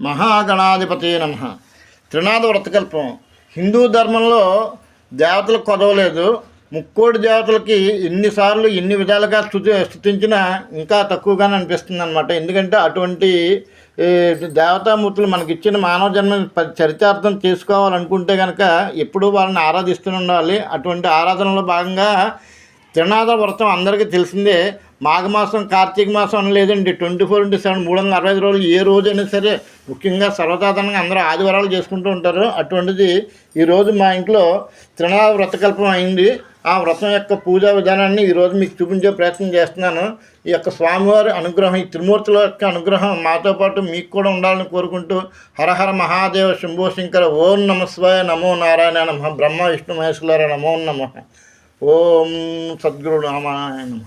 మహాగణాధిపతి నమ. త్రినాథ వ్రతకల్పం. హిందూ ధర్మంలో దేవతలకు కొదవలేదు. ముక్కోటి దేవతలకి ఎన్నిసార్లు ఎన్ని విధాలుగా స్థుతి స్థుతించినా ఇంకా తక్కువగానే అనిపిస్తుంది అనమాట ఎందుకంటే అటువంటి దేవతామూర్తులు మనకి ఇచ్చిన మానవ జన్మ ప- చరితార్థం చేసుకోవాలనుకుంటే కనుక ఎప్పుడూ వాళ్ళని ఆరాధిస్తూనే ఉండాలి. అటువంటి ఆరాధనలో భాగంగా త్రినాద వ్రతం అందరికీ తెలిసిందే. మాఘమాసం కార్తీక మాసం అని లేదండి. ట్వంటీ ఫోర్ ఇంటూ సెవెన్ మూడు వందల అరవై ఐదు రోజులు ఏ రోజైనా సరే ముఖ్యంగా సర్వసాధారణంగా అందరూ ఆదివారాలు చేసుకుంటూ ఉంటారు. అటువంటిది ఈరోజు మా ఇంట్లో త్రినాద వ్రతకల్పం అయింది. ఆ వ్రతం యొక్క పూజా విధానాన్ని ఈరోజు మీకు చూపించే ప్రయత్నం చేస్తున్నాను. ఈ యొక్క స్వామివారి అనుగ్రహం ఈ త్రిమూర్తుల యొక్క అనుగ్రహం మాతో పాటు మీకు కూడా ఉండాలని కోరుకుంటూ హరహర మహాదేవ శంభో శంకర ఓం నమస్వాయ నమో నారాయణ నమ. బ్రహ్మ విష్ణు మహేశ్వర నమో నమ. ఓం సద్గురు రామాయ నమ.